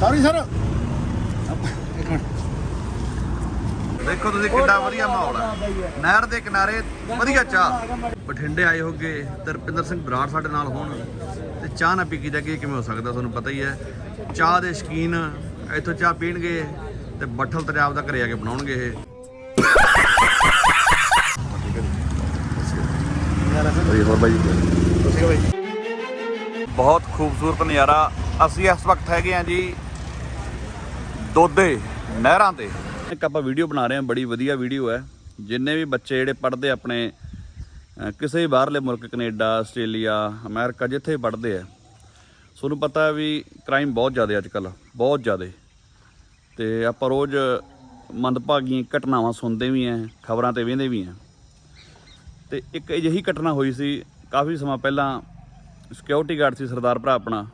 Sorry sir ਇੱਕ minute ਦੇਖੋ ਤੁਸੀਂ ਕਿੰਨਾ ਵਧੀਆ ਮਾਹੌਲ ਹੈ ਨਹਿਰ ਦੇ ਕਿਨਾਰੇ ਵਧੀਆ ਚਾਹ। ਬਠਿੰਡੇ ਆਏ ਹੋਗੇ ਤੇ ਰੁਪਿੰਦਰ ਸਿੰਘ ਬਰਾੜ ਸਾਡੇ ਨਾਲ ਹੋਣ। ਤੇ ਚਾਹ ਨਾ ਪੀ ਕੇ ਜਾ ਕੇ ਕਿਵੇਂ ਹੋ ਸਕਦਾ ਤੁਹਾਨੂੰ ਪਤਾ ਹੀ ਹੈ। ਚਾਹ ਦੇ ਸ਼ਕੀਨ ਇੱਥੋਂ ਚਾਹ ਪੀਣਗੇ ਤੇ ਬੱਠਲ ਤਰਿਆਬ ਦਾ ਘਰੇ ਆ ਕੇ ਬਣਾਉਣਗੇ ਇਹ। ਬਈ ਹੋਰ ਬਾਈ ਤੁਸੀਂ ਬਾਈ ਬਹੁਤ ਖੂਬਸੂਰਤ ਨਜ਼ਾਰਾ। ਅਸੀਂ ਇਸ ਵਕਤ ਹੈਗੇ ਆ ਜੀ ਦੋਦੇ ਨਹਿਰਾਂ ਤੇ ਇੱਕ ਆਪਾਂ ਵੀਡੀਓ ਬਣਾ ਰਹੇ ਹਾਂ, ਬੜੀ ਵਧੀਆ ਵੀਡੀਓ ਹੈ। ਜਿੰਨੇ ਵੀ ਬੱਚੇ ਜਿਹੜੇ ਪੜ੍ਹਦੇ ਆਪਣੇ ਕਿਸੇ ਵੀ ਬਾਹਰਲੇ ਮੁਲਕ, ਕੈਨੇਡਾ, ਆਸਟ੍ਰੇਲੀਆ, ਅਮਰੀਕਾ, ਜਿੱਥੇ ਪੜ੍ਹਦੇ ਆ, ਤੁਹਾਨੂੰ ਪਤਾ ਵੀ ਕ੍ਰਾਈਮ ਬਹੁਤ ਜ਼ਿਆਦਾ ਅੱਜ ਕੱਲ ਬਹੁਤ ਜ਼ਿਆਦਾ। ਤੇ ਆਪਾਂ ਰੋਜ਼ ਮੰਦਭਾਗੀਆਂ ਘਟਨਾਵਾਂ ਸੁਣਦੇ ਵੀ ਆਂ ਖਬਰਾਂ ਤੇ ਵੇਖਦੇ ਵੀ ਆਂ ਤੇ ਇੱਕ ਅਜਿਹੀ ਘਟਨਾ ਹੋਈ ਸੀ ਕਾਫੀ ਸਮਾਂ ਪਹਿਲਾਂ ਸਿਕਿਉਰਿਟੀ ਗਾਰਡ ਸੀ ਸਰਦਾਰ ਭਰਾ ਆਪਣਾ।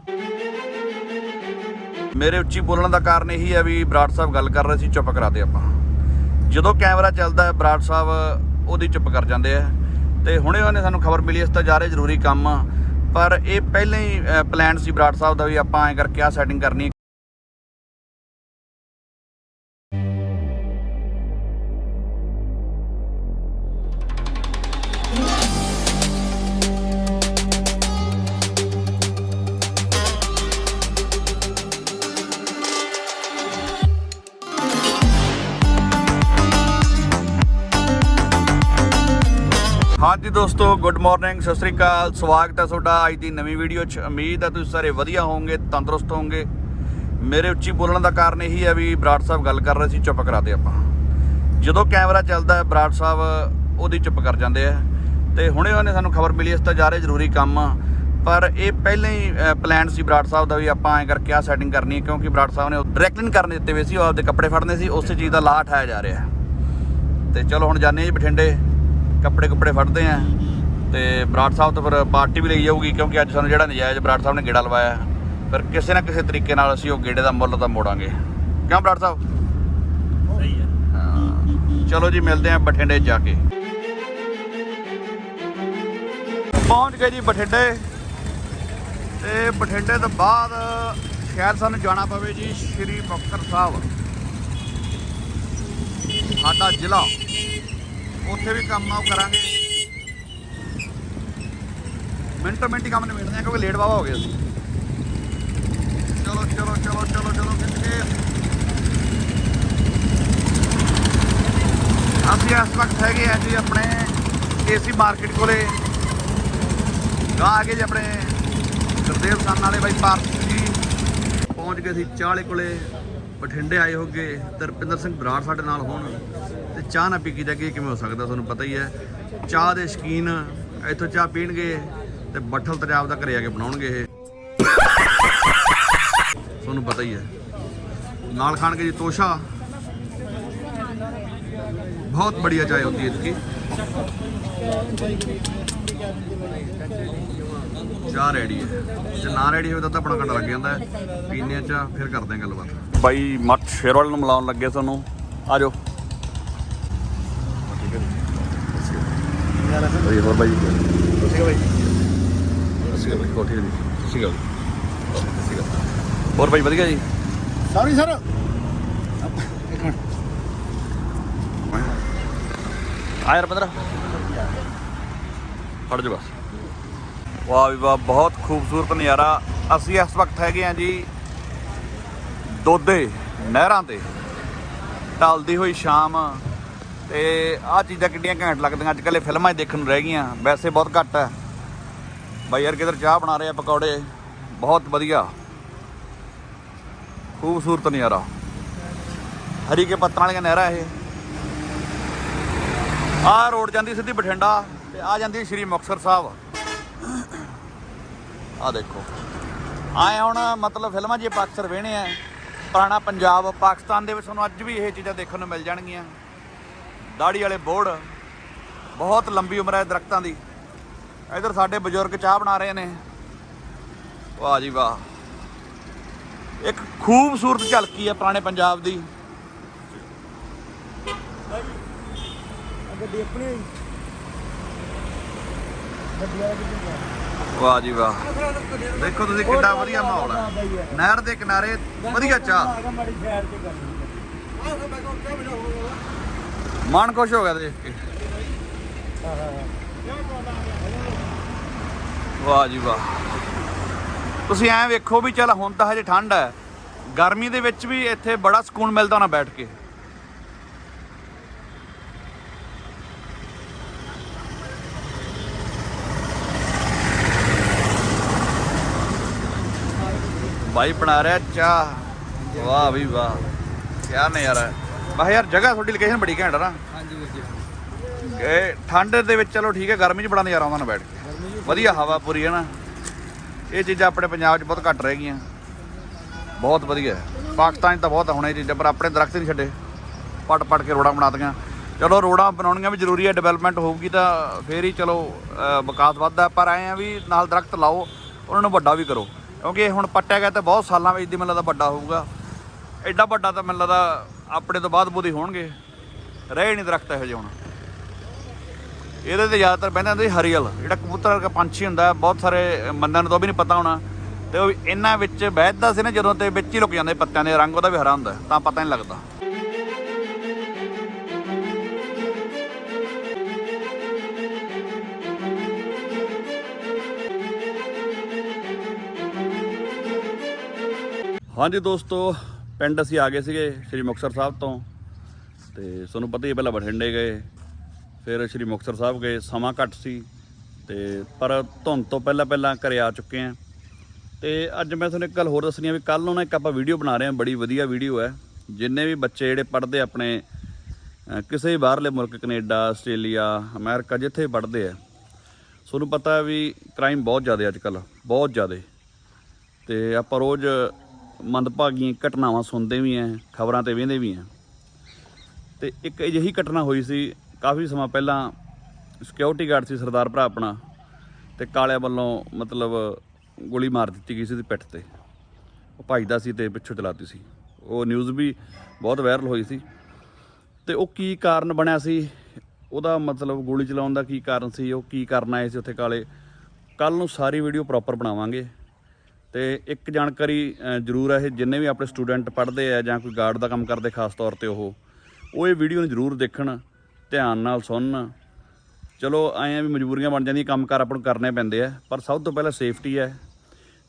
ਮੇਰੇ ਉੱਚੀ ਬੋਲਣ ਦਾ ਕਾਰਨ ਇਹੀ ਹੈ ਵੀ ਬਰਾੜ ਸਾਹਿਬ ਗੱਲ ਕਰ ਰਹੇ ਸੀ, ਚੁੱਪ ਕਰਾਤੇ ਆਪਾਂ। ਜਦੋਂ ਕੈਮਰਾ ਚੱਲਦਾ ਹੈ, ਬਰਾੜ ਸਾਹਿਬ ਉਹਦੀ ਚੁੱਪ ਕਰ ਜਾਂਦੇ ਆ। ਤੇ ਹੁਣੇ ਉਹਨੇ ਸਾਨੂੰ ਖਬਰ ਮਿਲੀ, ਇਸ ਤਾਂ ਜਾ ਰਹੇ ਜ਼ਰੂਰੀ ਕੰਮ। ਪਰ ਇਹ ਪਹਿਲਾਂ ਹੀ ਪਲਾਨ ਸੀ ਬਰਾੜ ਸਾਹਿਬ ਦਾ ਵੀ ਆਪਾਂ ਐਂ ਕਰਕੇ ਆ ਸੈਟਿੰਗ ਕਰਨੀ ਹੈ ਹਾਂਜੀ ਦੋਸਤੋ ਗੁੱਡ ਮਾਰਨਿੰਗ ਸਤਿ ਸ੍ਰੀ ਅਕਾਲ। ਸਵਾਗਤ ਹੈ ਤੁਹਾਡਾ ਅੱਜ ਦੀ ਨਵੀਂ ਵੀਡੀਓ 'ਚ। ਉਮੀਦ ਹੈ ਤੁਸੀਂ ਸਾਰੇ ਵਧੀਆ ਹੋਵੋਗੇ, ਤੰਦਰੁਸਤ ਹੋਵੋਗੇ। ਮੇਰੇ ਉੱਚੀ ਬੋਲਣ ਦਾ ਕਾਰਨ ਇਹੀ ਹੈ ਵੀ ਬਰਾੜ ਸਾਹਿਬ ਗੱਲ ਕਰ ਰਹੇ ਸੀ, ਚੁੱਪ ਕਰਾਤੇ ਆਪਾਂ। ਜਦੋਂ ਕੈਮਰਾ ਚੱਲਦਾ ਹੈ, ਬਰਾੜ ਸਾਹਿਬ ਉਹਦੀ ਚੁੱਪ ਕਰ ਜਾਂਦੇ ਆ। ਤੇ ਹੁਣੇ ਉਹਨੇ ਸਾਨੂੰ ਖਬਰ ਮਿਲੀ, ਇਸ ਤਾਂ ਜਾ ਰਹੇ ਜ਼ਰੂਰੀ ਕੰਮ। ਪਰ ਇਹ ਪਹਿਲਾਂ ਹੀ ਪਲਾਨ ਸੀ ਬਰਾੜ ਸਾਹਿਬ ਦਾ ਵੀ ਆਪਾਂ ਐਂ ਕਰਕੇ ਆ ਸੈਟਿੰਗ ਕਰਨੀ ਹੈ, ਕਿਉਂਕਿ ਬਰਾੜ ਸਾਹਿਬ ਨੇ ਡਾਇਰੈਕਟ ਨਹੀਂ ਕਰਨ ਦਿੱਤੇ ਵੇ ਸੀ, ਉਹ ਆਪਦੇ ਕੱਪੜੇ ਫੜਨੇ ਸੀ, ਉਸੇ ਚੀਜ਼ ਦਾ ਲਾ ਉਠਾਇਆ ਜਾ ਰਿਹਾ ਤੇ ਚਲੋ ਹੁਣ ਜਾਂਦੇ ਹਾਂ ਜੀ ਬਠਿੰਡੇ। ਕੱਪੜੇ ਕੁੱਪੜੇ ਫੜਦੇ ਆ ਤੇ ਬਰਾੜ ਸਾਹਿਬ ਤੋਂ ਫਿਰ ਪਾਰਟੀ ਵੀ ਲਈ ਜਾਊਗੀ ਕਿਉਂਕਿ ਅੱਜ ਸਾਨੂੰ ਜਿਹੜਾ ਨਜਾਇਜ਼ ਬਰਾੜ ਸਾਹਿਬ ਨੇ ਗੇੜਾ ਲਵਾਇਆ। ਫਿਰ ਕਿਸੇ ਨਾ ਕਿਸੇ ਤਰੀਕੇ ਨਾਲ ਅਸੀਂ ਉਹ ਗੇੜੇ ਦਾ ਮੁੱਲ ਤਾਂ ਮੋੜਾਂਗੇ। ਕਿਉਂ ਬਰਾੜ ਸਾਹਿਬ? ਸਹੀ ਹੈ। ਹਾਂ। ਚਲੋ ਜੀ ਮਿਲਦੇ ਆਂ ਬਠਿੰਡੇ ਜਾ ਕੇ। ਪਹੁੰਚ ਗਏ ਜੀ ਬਠਿੰਡੇ। ਤੇ ਬਠਿੰਡੇ ਤੋਂ ਬਾਅਦ ਸ਼ਾਇਦ ਸਾਨੂੰ ਜਾਣਾ ਪਵੇ ਜੀ ਸ਼੍ਰੀ ਮੁਕਤਸਰ ਸਾਹਿਬ। ਸਾਡਾ ਜ਼ਿਲ੍ਹਾ ਉੱਥੇ ਵੀ ਕੰਮ ਆਉ ਕਰਾਂਗੇ। ਮਿੰਟੋ ਮਿੰਟ ਹੀ ਕੰਮ ਨਿਬੇੜਦੇ ਆ, ਕਿਉਂਕਿ ਲੇਟ ਵਾਵਾ ਹੋ ਗਏ ਸੀ ਚਲੋ ਚਲੋ ਚਲੋ ਚਲੋ ਚਲੋ ਖਿੱਚ ਅਸੀਂ ਇਸ ਵਕਤ ਹੈਗੇ ਆ ਜੀ ਆਪਣੇ ਏਸੀ ਮਾਰਕੀਟ ਕੋਲੇ। ਗਾ ਆ ਗਏ ਜੀ ਆਪਣੇ ਗੁਰਦੇਵ ਸੰਨ ਵਾਲੇ ਬਾਈ ਪਾਰਕ ਜੀ। ਪਹੁੰਚ ਗਏ ਸੀ ਚਾਲੇ ਕੋਲੇ। ਬਠਿੰਡੇ ਆਏ ਹੋਗੇ ਤਰਪਿੰਦਰ ਸਿੰਘ ਬਰਾੜ ਸਾਡੇ ਨਾਲ ਹੋਣ, ਤੇ ਚਾਹ ਨਾ ਪੀ ਕੀ ਦਾ ਕੀ ਕਿਵੇਂ ਹੋ ਸਕਦਾ, ਤੁਹਾਨੂੰ ਪਤਾ ਹੀ ਹੈ। ਚਾਹ ਦੇ ਸ਼ਕੀਨ ਇੱਥੋਂ ਚਾਹ ਪੀਣਗੇ ਤੇ ਬੱਠਲ ਤਰਿਆਬ ਦਾ ਘਰੇ ਆ ਕੇ ਬਣਾਉਣਗੇ ਇਹ। ਤੁਹਾਨੂੰ ਪਤਾ ਹੀ ਹੈ। ਨਾਲ ਖਾਣਗੇ ਜੀ ਤੋਸ਼ਾ। ਬਹੁਤ ਬੜੀਆ ਚਾਹ ਹੁੰਦੀ ਹੈ ਇਸकी ਚਾਹ ਰੈਡੀ ਹੈ। ਜੇ ਨਾ ਰੈਡੀ ਹੋਵੇ ਤਾਂ ਤਾਂ ਆਪਣਾ ਘੰਟਾ ਲੱਗ ਜਾਂਦਾ ਹੈ। ਪੀਨੇ ਚ ਫਿਰ ਕਰਦੇ ਹਾਂ ਗੱਲਬਾਤ। ਬਾਈ ਮੱਠ ਸ਼ੇਰਵਾਲ ਨੂੰ ਮਿਲਾਉਣ ਲੱਗੇ ਤੁਹਾਨੂੰ ਆ ਜਾਓ। ਬਾਈ ਹੋਰ ਬਾਈ? ਤੁਸੀਂ ਬਾਈ। ਅਸੀਂ ਬਾਈ। ਕੋਠੀ ਦੀ ਅਸੀਂ ਗੱਲ ਹੋਰ ਬਾਈ ਵਧੀਆ ਜੀ? ਸੌਰੀ ਸਰ ਇੱਕ ਮਿੰਟ ਆ ਯਾਰ ਪੰਦਰਾ ਫੜ ਜਾ ਬਸ। ਵਾਹ ਵੀ ਵਾਹ, ਬਹੁਤ ਖੂਬਸੂਰਤ ਨਜ਼ਾਰਾ। ਅਸੀਂ ਇਸ ਵਕਤ ਹੈਗੇ ਆ ਜੀ ਦੋਦੇ ਨਹਿਰਾਂ ਤੇ। ਢਲਦੀ ਹੋਈ ਸ਼ਾਮ। ਤੇ ਆਹ ਚੀਜ਼ਾਂ ਕਿੰਨੀਆਂ ਘੈਂਟ ਲੱਗਦੀਆਂ ਅੱਜ ਕੱਲ੍ਹ ਫਿਲਮਾਂ 'ਚ ਦੇਖਣ ਨੂੰ ਰਹਿ ਗਈਆਂ। ਵੈਸੇ ਬਹੁਤ ਘੱਟ ਹੈ। ਬਾਈ ਯਾਰ, ਕਿਧਰ ਚਾਹ ਬਣਾ ਰਹੇ ਆ ਪਕੌੜੇ? ਬਹੁਤ ਵਧੀਆ। ਖੂਬਸੂਰਤ ਨਜ਼ਾਰਾ। ਹਰੀ ਕੇ ਪੱਤਾਂ ਵਾਲੀਆਂ ਨਹਿਰਾਂ ਇਹ। ਆਹ ਰੋਡ ਜਾਂਦੀ ਸਿੱਧੀ ਬਠਿੰਡਾ ਤੇ ਆ ਜਾਂਦੀ ਸ਼੍ਰੀ ਮੁਕਤਸਰ ਸਾਹਿਬ। ਆ ਦੇਖੋ। ਆਏ ਹੁਣ ਮਤਲਬ ਫਿਲਮਾਂ ਜੇ ਆਪਾਂ ਅਕਸਰ ਵੇਣੇ ਆ। ਪੁਰਾਣਾ ਪੰਜਾਬ, ਪਾਕਿਸਤਾਨ ਦੇ ਵਿੱਚ ਤੁਹਾਨੂੰ ਅੱਜ ਵੀ ਇਹ ਚੀਜ਼ਾਂ ਦੇਖਣ ਨੂੰ ਮਿਲ ਜਾਣਗੀਆਂ। ਦਾੜੀ ਵਾਲੇ ਬੋਰਡ ਬਹੁਤ ਲੰਬੀ ਉਮਰ ਹੈ ਦਰਖਤਾਂ ਦੀ। ਇਧਰ ਸਾਡੇ ਬਜ਼ੁਰਗ ਚਾਹ ਬਣਾ ਰਹੇ ਨੇ। ਵਾਹ ਜੀ ਵਾਹ। ਇੱਕ ਖੂਬਸੂਰਤ ਝਲਕੀ ਹੈ ਪੁਰਾਣੇ ਪੰਜਾਬ ਦੀ। ਗੱਡੀ ਆਪਣੀ ਗੱਡੀ ਵਾਲਾ ਕਿੱਥੇ ਗਿਆ ਵਾਹ ਜੀ ਵਾਹ। ਦੇਖੋ ਤੁਸੀਂ ਕਿੰਨਾ ਵਧੀਆ ਮਾਹੌਲ ਹੈ। ਨਹਿਰ ਦੇ ਕਿਨਾਰੇ ਵਧੀਆ ਚਾਹ। ਮਨ ਖੁਸ਼ ਹੋ ਗਿਆ ਦੇਖ ਕੇ। ਵਾਹ ਜੀ ਵਾਹ। ਤੁਸੀਂ ਐਂ ਵੇਖੋ ਵੀ ਚੱਲ ਹੁਣ ਤਾਂ ਹਜੇ ਠੰਡ ਹੈ। ਗਰਮੀ ਦੇ ਵਿੱਚ ਵੀ ਇੱਥੇ ਬੜਾ ਸਕੂਨ ਮਿਲਦਾ ਹੋਣਾ ਬੈਠ ਕੇ। ਭਾਈ ਬਣਾ ਰਿਹਾ ਚਾਹ। ਵਾਹ ਵੀ ਵਾਹ। ਕੀ ਨਜ਼ਾਰਾ। ਹੈ ਵਾਹ ਯਾਰ ਜਗ੍ਹਾ ਤੁਹਾਡੀ ਲੋਕੇਸ਼ਨ ਬੜੀ ਘੈਂਟ ਆ ਨਾ। ਹਾਂਜੀ ਵੀਰ ਜੀ ਇਹ ਠੰਡ ਦੇ ਵਿੱਚ ਚਲੋ ਠੀਕ ਹੈ ਗਰਮੀ 'ਚ ਬੜਾ ਨਜ਼ਾਰਾ ਆਉਂਦਾ ਨਾ ਬੈਠ ਕੇ। ਵਧੀਆ ਹਵਾ ਪੂਰੀ ਹੈ ਨਾ। ਇਹ ਚੀਜ਼ਾਂ ਆਪਣੇ ਪੰਜਾਬ 'ਚ ਬਹੁਤ ਘੱਟ ਰਹਿ ਗਈਆਂ। ਬਹੁਤ ਵਧੀਆ। ਹੈ ਪਾਕਿਸਤਾਨ 'ਚ ਤਾਂ ਬਹੁਤ ਹੁਣ ਇਹ ਚੀਜ਼ਾਂ ਪਰ ਆਪਣੇ ਦਰਖਤ ਨਹੀਂ ਛੱਡੇ। ਪੱਟ ਪੱਟ ਕੇ ਰੋੜਾਂ ਬਣਾਤੀਆਂ ਚਲੋ ਰੋੜਾਂ ਬਣਾਉਣੀਆਂ ਵੀ ਜ਼ਰੂਰੀ ਹੈ ਡਿਵੈਲਪਮੈਂਟ ਹੋਊਗੀ ਤਾਂ ਫੇਰ ਹੀ ਚਲੋ ਵਿਕਾਸ ਵੱਧਦਾ ਪਰ ਐਂ ਆ ਵੀ ਨਾਲ ਦਰਖਤ ਲਾਓ ਉਹਨਾਂ ਨੂੰ ਵੱਡਾ ਵੀ ਕਰੋ। ਕਿਉਂਕਿ ਹੁਣ ਪੱਟਿਆ ਗਿਆ ਤਾਂ ਬਹੁਤ ਸਾਲਾਂ ਵਿੱਚ ਦੀ ਮੈਨੂੰ ਲੱਗਦਾ ਵੱਡਾ ਹੋਊਗਾ। ਐਡਾ ਵੱਡਾ ਤਾਂ ਮੈਨੂੰ ਲੱਗਦਾ ਆਪਣੇ ਤੋਂ ਬਾਅਦ ਬੋਧੀ ਹੋਣਗੇ। ਰਹੇ ਨਹੀਂ ਦਰਖਤ ਇਹੋ ਜਿਹੇ ਹੁਣ। ਇਹਦੇ ਤੇ ਜ਼ਿਆਦਾਤਰ ਬਹਿੰਦੇ ਹੁੰਦੇ ਸੀ ਹਰੀਅਲ। ਜਿਹੜਾ ਕਬੂਤਰ ਵਰਗਾ ਪੰਛੀ ਹੁੰਦਾ, ਬਹੁਤ ਸਾਰੇ ਮੰਨਣ ਤੋਂ ਵੀ ਨਹੀਂ ਪਤਾ ਹੋਣਾ। ਤੇ ਉਹ ਇਹਨਾਂ ਵਿੱਚ ਬਹਿਦਾ ਸੀ ਨਾ ਜਦੋਂ ਤੇ ਵਿੱਚ ਹੀ ਲੁਕ ਜਾਂਦੇ ਪੱਤਿਆਂ ਦੇ, ਰੰਗ ਉਹਦਾ ਵੀ ਹਰਾ ਹੁੰਦਾ, ਤਾਂ ਪਤਾ ਨਹੀਂ ਲੱਗਦਾ। ਹਾਂਜੀ ਦੋਸਤੋ, ਪਿੰਡ ਅਸੀਂ ਆ ਗਏ ਸੀਗੇ ਸ਼੍ਰੀ ਮੁਕਤਸਰ ਸਾਹਿਬ ਤੋਂ ਤੇ ਤੁਹਾਨੂੰ ਪਤਾ ਹੀ ਹੈ, ਪਹਿਲਾਂ ਬਠਿੰਡੇ ਗਏ, ਫਿਰ ਸ਼੍ਰੀ ਮੁਕਤਸਰ ਸਾਹਿਬ ਗਏ, ਸਮਾਂ ਘੱਟ ਸੀ ਤੇ ਪਰ ਧੁੰਦ ਤੋਂ ਪਹਿਲਾਂ ਪਹਿਲਾਂ ਘਰੇ ਆ ਚੁੱਕੇ ਆ ਤੇ ਅੱਜ ਮੈਂ ਤੁਹਾਨੂੰ ਇੱਕ ਗੱਲ ਹੋਰ ਦੱਸਣੀ ਆ ਵੀ ਕੱਲ ਨੂੰ ਨਾ ਇੱਕ ਆਪਾਂ ਵੀਡੀਓ ਬਣਾ ਰਹੇ ਆ ਬੜੀ ਵਧੀਆ ਵੀਡੀਓ ਹੈ। ਜਿੰਨੇ ਵੀ ਬੱਚੇ ਜਿਹੜੇ ਪੜ੍ਹਦੇ ਆਪਣੇ ਕਿਸੇ ਵੀ ਬਾਹਰਲੇ ਮੁਲਕ, ਕੈਨੇਡਾ, ਆਸਟ੍ਰੇਲੀਆ, ਅਮਰੀਕਾ, ਜਿੱਥੇ ਪੜ੍ਹਦੇ ਆ, ਤੁਹਾਨੂੰ ਪਤਾ ਵੀ ਕ੍ਰਾਈਮ ਬਹੁਤ ਜ਼ਿਆਦਾ ਅੱਜ ਕੱਲ ਬਹੁਤ ਜ਼ਿਆਦਾ। ਤੇ ਆਪਾਂ ਰੋਜ਼ ਮੰਦਭਾਗੀਆਂ ਘਟਨਾਵਾਂ ਸੁਣਦੇ ਵੀ ਆਂ ਖਬਰਾਂ ਤੇ ਵੇਖਦੇ ਵੀ ਆਂ ਤੇ ਇੱਕ ਅਜਿਹੀ ਘਟਨਾ ਹੋਈ ਸੀ, ਕਾਫੀ ਸਮਾਂ ਪਹਿਲਾਂ ਸਿਕਿਉਰਿਟੀ ਗਾਰਡ ਸੀ ਸਰਦਾਰ ਭਰਾ ਆਪਣਾ, ਤੇ ਕਾਲਿਆਂ ਵੱਲੋਂ ਮਤਲਬ ਗੋਲੀ ਮਾਰ ਦਿੱਤੀ ਗਈ ਸੀ ਉਹਦੀ ਪਿੱਠ ਤੇ। ਉਹ ਭੱਜਦਾ ਸੀ ਤੇ ਪਿੱਛੋਂ ਚਲਾਤੀ ਸੀ। ਉਹ ਨਿਊਜ਼ ਵੀ ਬਹੁਤ ਵਾਇਰਲ ਹੋਈ ਸੀ। ਤੇ ਉਹ ਕੀ ਕਾਰਨ ਬਣਿਆ ਸੀ? ਉਹਦਾ ਮਤਲਬ ਗੋਲੀ ਚਲਾਉਣ ਦਾ ਕੀ ਕਾਰਨ ਸੀ? ਉਹ ਕੀ ਕਰਨ ਆਏ ਸੀ ਉੱਥੇ ਕਾਲੇ? ਕੱਲ ਨੂੰ ਸਾਰੀ ਵੀਡੀਓ ਪ੍ਰੋਪਰ ਬਣਾਵਾਂਗੇ। ਤੇ ਇੱਕ ਜਾਣਕਾਰੀ ਜ਼ਰੂਰ ਹੈ ਇਹ, ਜਿੰਨੇ ਵੀ ਆਪਣੇ ਸਟੂਡੈਂਟ ਪੜ੍ਹਦੇ ਆ ਜਾਂ ਕੋਈ ਗਾਰਡ ਦਾ ਕੰਮ ਕਰਦੇ, ਖਾਸ ਤੌਰ ਤੇ ਉਹ ਉਹ ਇਹ ਵੀਡੀਓ ਨੂੰ ਜ਼ਰੂਰ ਦੇਖਣ, ਧਿਆਨ ਨਾਲ ਸੁਣਨ। ਚਲੋ ਆਏ ਆ ਵੀ ਮਜਬੂਰੀਆਂ ਬਣ ਜਾਂਦੀਆਂ, ਕੰਮ ਕਾਰ ਆਪਾਂ ਨੂੰ ਕਰਨੇ ਪੈਂਦੇ ਆ, ਪਰ ਸਭ ਤੋਂ ਪਹਿਲਾਂ ਸੇਫਟੀ ਹੈ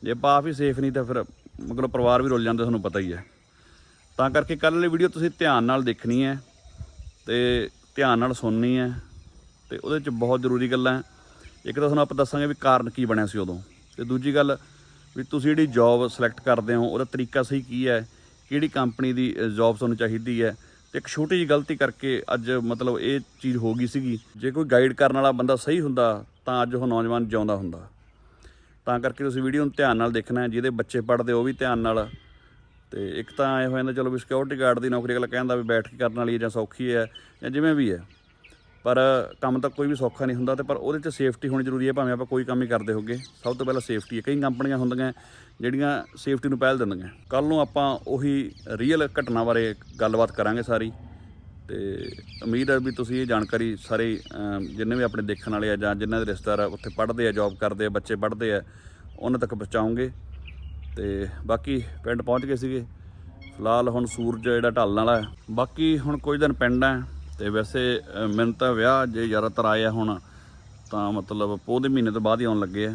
ਜੇ ਆਪਾਂ ਆਪ ਹੀ ਸੇਫ ਨਹੀਂ, ਤਾਂ ਫਿਰ ਮਤਲਬ ਪਰਿਵਾਰ ਵੀ ਰੁੱਲ ਜਾਂਦਾ, ਤੁਹਾਨੂੰ ਪਤਾ ਹੀ ਹੈ ਤਾਂ ਕਰਕੇ ਕੱਲ੍ਹ ਵਾਲੀ ਵੀਡੀਓ ਤੁਸੀਂ ਧਿਆਨ ਨਾਲ ਦੇਖਣੀ ਹੈ ਤੇ ਧਿਆਨ ਨਾਲ ਸੁਣਨੀ ਹੈ ਤੇ ਉਹਦੇ ਚ ਬਹੁਤ ਜ਼ਰੂਰੀ ਗੱਲਾਂ। ਇੱਕ ਤਾਂ ਤੁਹਾਨੂੰ ਆਪਾਂ ਦੱਸਾਂਗੇ ਵੀ ਕਾਰਨ ਕੀ ਬਣਿਆ ਸੀ ਉਦੋਂ, ਤੇ ਦੂਜੀ ਗੱਲ ਵੀ ਤੁਸੀਂ ਜਿਹੜੀ ਜੌਬ ਸਿਲੈਕਟ ਕਰਦੇ ਹੋ, ਉਹਦਾ ਤਰੀਕਾ ਸਹੀ ਕੀ ਹੈ? ਕਿਹੜੀ ਕੰਪਨੀ ਦੀ ਜੌਬ ਤੁਹਾਨੂੰ ਚਾਹੀਦੀ ਹੈ? ਤੇ ਇੱਕ ਛੋਟੀ ਜਿਹੀ ਗਲਤੀ ਕਰਕੇ ਅੱਜ ਮਤਲਬ ਇਹ ਚੀਜ਼ ਹੋ ਗਈ ਸੀਗੀ, ਜੇ ਕੋਈ ਗਾਈਡ ਕਰਨ ਵਾਲਾ ਬੰਦਾ ਸਹੀ ਹੁੰਦਾ, ਤਾਂ ਅੱਜ ਉਹ ਨੌਜਵਾਨ ਜਿਉਂਦਾ ਹੁੰਦਾ। ਤਾਂ ਕਰਕੇ ਤੁਸੀਂ ਵੀਡੀਓ ਨੂੰ ਧਿਆਨ ਨਾਲ ਦੇਖਣਾ ਹੈ, ਜਿਹਦੇ ਬੱਚੇ ਪੜ੍ਹਦੇ ਉਹ ਵੀ ਧਿਆਨ ਨਾਲ। ਤੇ ਇੱਕ ਤਾਂ ਐ ਹੋ ਜਾਂਦਾ, ਚਲੋ ਵੀ ਸਿਕਿਉਰਿਟੀ ਗਾਰਡ ਦੀ ਨੌਕਰੀ ਅਗਲਾ ਕਹਿੰਦਾ ਵੀ ਬੈਠ ਕੇ ਕਰਨ ਵਾਲੀ ਹੈ ਜਾਂ ਸੌਖੀ ਹੈ ਜਾਂ ਜਿਵੇਂ ਵੀ ਹੈ। ਪਰ ਕੰਮ ਤਾਂ ਕੋਈ ਵੀ ਸੌਖਾ ਨਹੀਂ ਹੁੰਦਾ ਤੇ ਪਰ ਉਹਦੇ 'ਚ ਸੇਫਟੀ ਹੋਣੀ ਜ਼ਰੂਰੀ ਹੈ, ਭਾਵੇਂ ਆਪਾਂ ਕੋਈ ਕੰਮ ਹੀ ਕਰਦੇ ਹੋਗੇ। ਸਭ ਤੋਂ ਪਹਿਲਾਂ ਸੇਫਟੀ ਹੈ। ਕਈ ਕੰਪਨੀਆਂ ਹੁੰਦੀਆਂ ਜਿਹੜੀਆਂ ਸੇਫਟੀ ਨੂੰ ਪਹਿਲ ਦਿੰਦੀਆਂ। ਕੱਲ ਨੂੰ ਆਪਾਂ ਉਹੀ ਰੀਅਲ ਘਟਨਾ ਬਾਰੇ ਗੱਲਬਾਤ ਕਰਾਂਗੇ ਸਾਰੀ। ਤੇ ਉਮੀਦ ਹੈ ਵੀ ਤੁਸੀਂ ਇਹ ਜਾਣਕਾਰੀ ਸਾਰੇ ਜਿੰਨੇ ਵੀ ਆਪਣੇ ਦੇਖਣ ਵਾਲੇ ਆ ਜਾਂ ਜਿਨ੍ਹਾਂ ਦੇ ਰਿਸ਼ਤੇਦਾਰ ਉੱਥੇ ਪੜ੍ਹਦੇ ਆ ਜੌਬ ਕਰਦੇ ਆ, ਬੱਚੇ ਪੜ੍ਹਦੇ ਆ, ਉਹਨਾਂ ਤੱਕ ਪਹੁੰਚਾਉਂਗੇ। ਤੇ ਬਾਕੀ ਪਿੰਡ ਪਹੁੰਚ ਗਏ ਸੀਗੇ। ਫਿਲਹਾਲ ਹੁਣ ਸੂਰਜ ਜਿਹੜਾ ਢਲਣ ਵਾਲਾ। ਬਾਕੀ ਹੁਣ ਕੁਝ ਦਿਨ ਪਿੰਡ ਹੈ ਤੇ ਵੈਸੇ ਮੈਨੂੰ ਤਾਂ ਵਿਆਹ ਜੇ ਜ਼ਿਆਦਾਤਰ ਆਏ ਆ ਹੁਣ, ਤਾਂ ਮਤਲਬ ਪੋਹ ਦੇ ਮਹੀਨੇ ਤੋਂ ਬਾਅਦ ਹੀ ਆਉਣ ਲੱਗੇ ਆ।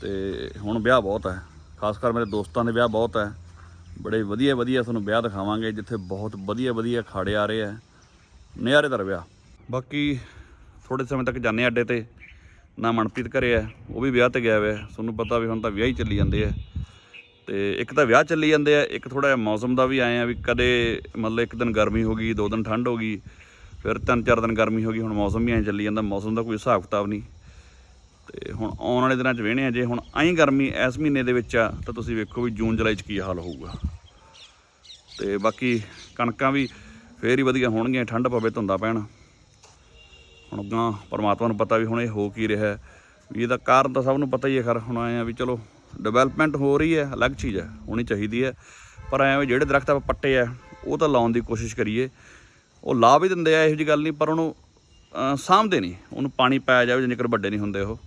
ਤੇ ਹੁਣ ਵਿਆਹ ਬਹੁਤ ਹੈ। ਖਾਸ ਕਰ ਮੇਰੇ ਦੋਸਤਾਂ ਦੇ ਵਿਆਹ ਬਹੁਤ ਹੈ। ਬੜੇ ਵਧੀਆ ਵਧੀਆ ਤੁਹਾਨੂੰ ਵਿਆਹ ਦਿਖਾਵਾਂਗੇ, ਜਿੱਥੇ ਬਹੁਤ ਵਧੀਆ ਵਧੀਆ ਖਾੜੇ ਆ ਰਹੇ ਆ। ਨਜ਼ਾਰੇਦਾਰ ਵਿਆਹ। ਬਾਕੀ ਥੋੜੇ ਸਮੇਂ ਤੱਕ ਜਾਣੇ ਅੱਡੇ ਤੇ। ਨਾ ਮਨਪ੍ਰੀਤ ਘਰੇ ਆ ਉਹ ਵੀ ਵਿਆਹ ਤੇ ਗਿਆ ਹੋਇਆ। ਤੁਹਾਨੂੰ ਪਤਾ ਵੀ ਹੁਣ ਤਾਂ ਵਿਆਹ ਹੀ ਚੱਲੀ ਜਾਂਦੇ ਆ। ਤੇ ਇੱਕ ਤਾਂ ਵਿਆਹ ਚੱਲੀ ਜਾਂਦੇ ਆ, ਇੱਕ ਥੋੜਾ ਜਿਹਾ ਮੌਸਮ ਦਾ ਵੀ ਆਏ ਆ ਵੀ ਕਦੇ ਮਤਲਬ ਇੱਕ ਦਿਨ ਗਰਮੀ ਹੋ ਗਈ, ਦੋ ਦਿਨ ਠੰਡ ਹੋ ਗਈ, ਫਿਰ ਤਿੰਨ ਚਾਰ ਦਿਨ ਗਰਮੀ ਹੋ ਗਈ, ਹੁਣ ਮੌਸਮ ਵੀ ਐਂ ਚੱਲੀ ਜਾਂਦਾ, ਮੌਸਮ ਦਾ ਕੋਈ ਹਿਸਾਬ ਕਿਤਾਬ ਨਹੀਂ। ਤੇ ਹੁਣ ਆਉਣ ਵਾਲੇ ਦਿਨਾਂ 'ਚ ਵੇਣੇ ਆ, ਜੇ ਹੁਣ ਐਂ ਗਰਮੀ ਇਸ ਮਹੀਨੇ ਦੇ ਵਿੱਚ ਆ, ਤਾਂ ਤੁਸੀਂ ਵੇਖੋ ਵੀ ਜੂਨ, ਜੁਲਾਈ 'ਚ ਕੀ ਹਾਲ ਹੋਊਗਾ। ਤੇ ਬਾਕੀ ਕਣਕਾਂ ਵੀ ਫੇਰ ਹੀ ਵਧੀਆ ਹੋਣਗੀਆਂ, ਠੰਡ ਪਵੇ ਧੁੰਦਾ ਪੈਣ। ਹੁਣ ਅੱਗਾਂ ਪਰਮਾਤਮਾ ਨੂੰ ਪਤਾ ਵੀ ਹੁਣ ਇਹ ਹੋ ਕੀ ਰਿਹਾ, ਵੀ ਇਹਦਾ ਕਾਰਨ ਤਾਂ ਸਭ ਨੂੰ ਪਤਾ ਹੀ ਹੈ ਖਰ, ਹੁਣ ਆਏ ਆ ਵੀ ਚਲੋ ਡਿਵੈਲਪਮੈਂਟ ਹੋ ਰਹੀ ਹੈ, ਅਲੱਗ ਚੀਜ਼ ਹੈ, ਹੋਣੀ ਚਾਹੀਦੀ ਹੈ। ਪਰ ਐਵੇਂ ਜਿਹੜੇ ਦਰਖਤ ਆਪਾਂ ਪੱਟੇ ਆ, ਉਹ ਤਾਂ ਲਾਉਣ ਦੀ ਕੋਸ਼ਿਸ਼ ਕਰੀਏ। ਉਹ ਲਾ ਵੀ ਦਿੰਦੇ ਆ, ਇਹੋ ਜਿਹੀ ਗੱਲ ਨਹੀਂ, ਪਰ ਉਹਨੂੰ ਸਾਂਭਦੇ ਨਹੀਂ। ਉਹਨੂੰ ਪਾਣੀ ਪਾਇਆ ਜਾਵੇ, ਜਿੰਨੇ ਜੇਕਰ ਵੱਡੇ ਨਹੀਂ ਹੁੰਦੇ ਉਹ।